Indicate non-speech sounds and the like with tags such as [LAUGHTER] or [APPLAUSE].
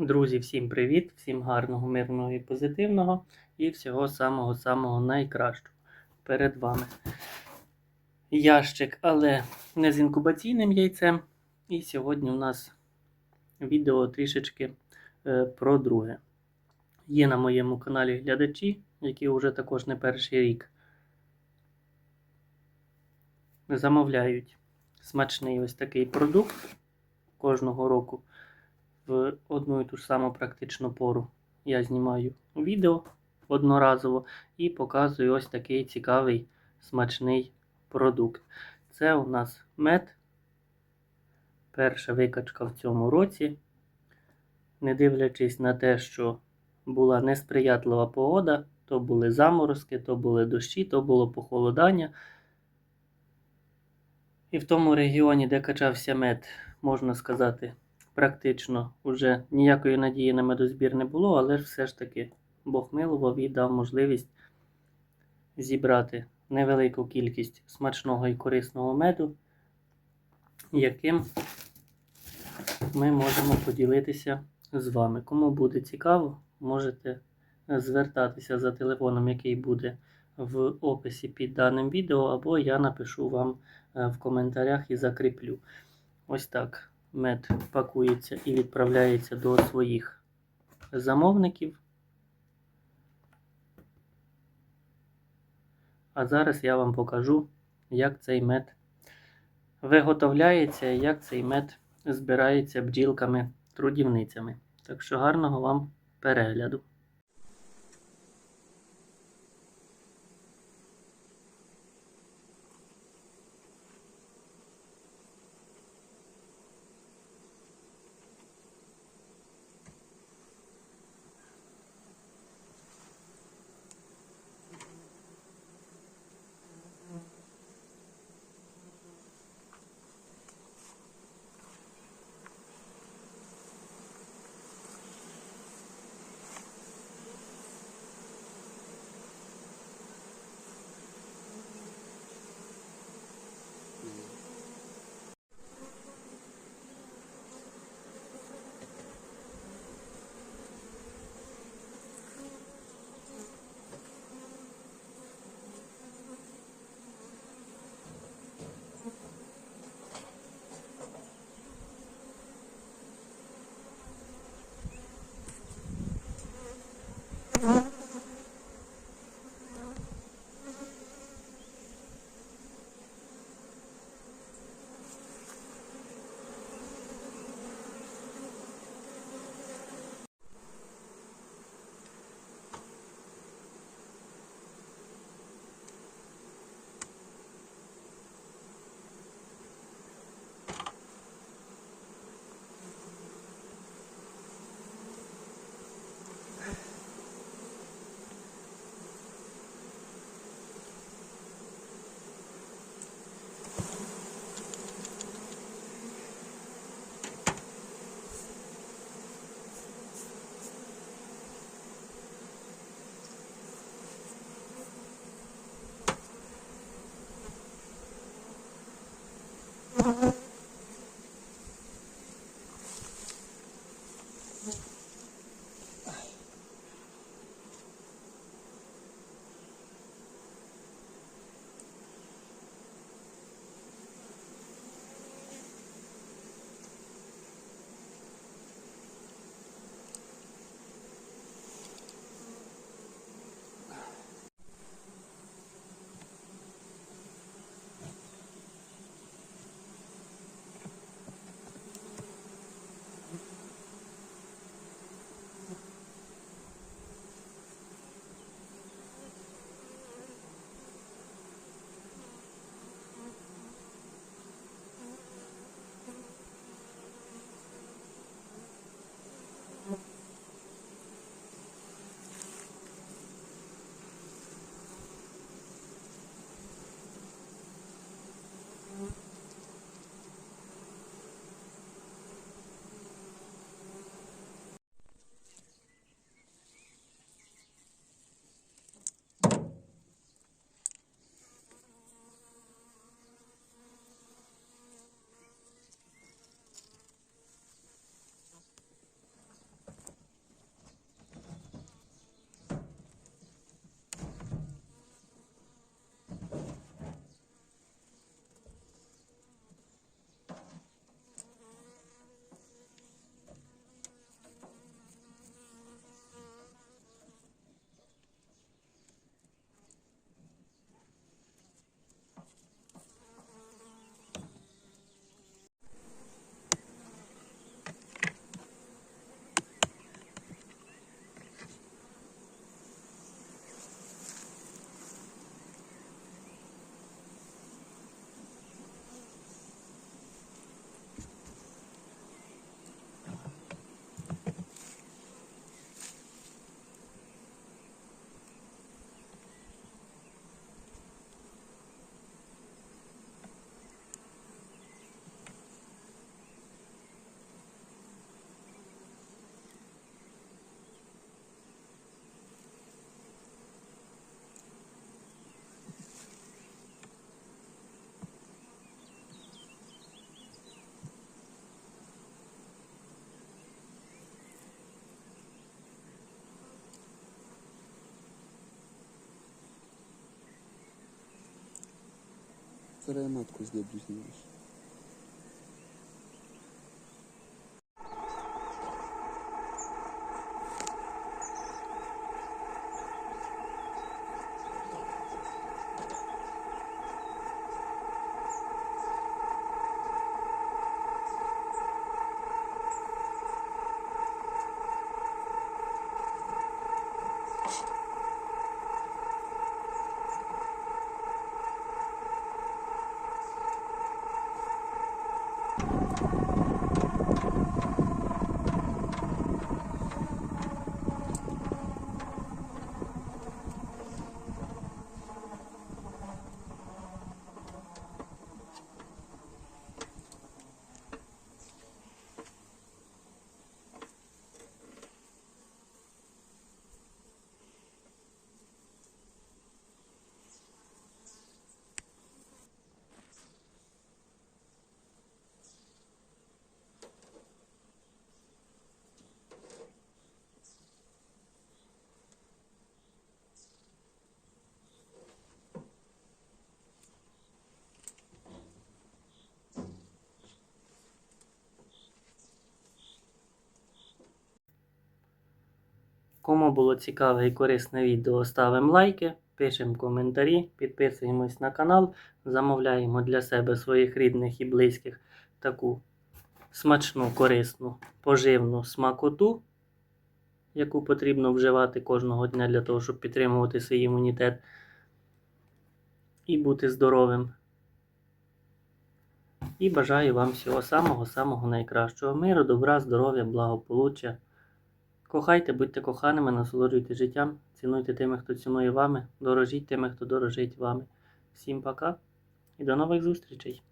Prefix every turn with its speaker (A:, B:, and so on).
A: Друзі, всім привіт, всім гарного, мирного і позитивного і всього самого-самого найкращого перед вами. Ящик, але не з інкубаційним яйцем. І сьогодні у нас відео трішечки е, про друге. Є на моєму каналі глядачі, які вже також не перший рік замовляють смачний ось такий продукт кожного року в одну і ту ж саму практичну пору. Я знімаю відео одноразово і показую ось такий цікавий смачний продукт. Це у нас мед. Перша викачка в цьому році. Не дивлячись на те, що була несприятлива погода, то були заморозки, то були дощі, то було похолодання. І в тому регіоні, де качався мед, можна сказати, практично вже ніякої надії на медозбір не було, але ж все ж таки Бог милував і дав можливість зібрати невелику кількість смачного і корисного меду, яким ми можемо поділитися з вами. Кому буде цікаво, можете звертатися за телефоном, який буде в описі під даним відео, або я напишу вам е, в коментарях і закріплю. Ось так мед пакується і відправляється до своїх замовників. А зараз я вам покажу, як цей мед виготовляється і як цей мед збирається бджілками-трудівницями. Так що гарного вам перегляду. Thank [LAUGHS] you.
B: Скоро я матку здоблю, знаєш.
A: Кому було цікаве і корисне відео, ставимо лайки, пишемо коментарі, підписуємось на канал, замовляємо для себе своїх рідних і близьких таку смачну, корисну, поживну смакоту, яку потрібно вживати кожного дня для того, щоб підтримувати свій імунітет і бути здоровим. І бажаю вам всього самого-самого найкращого миру, добра, здоров'я, благополуччя. Кохайте, будьте коханими, насолоджуйте життям, цінуйте тими, хто цінує вами, дорожіть тими, хто дорожить вами. Всім пока і до нових зустрічей!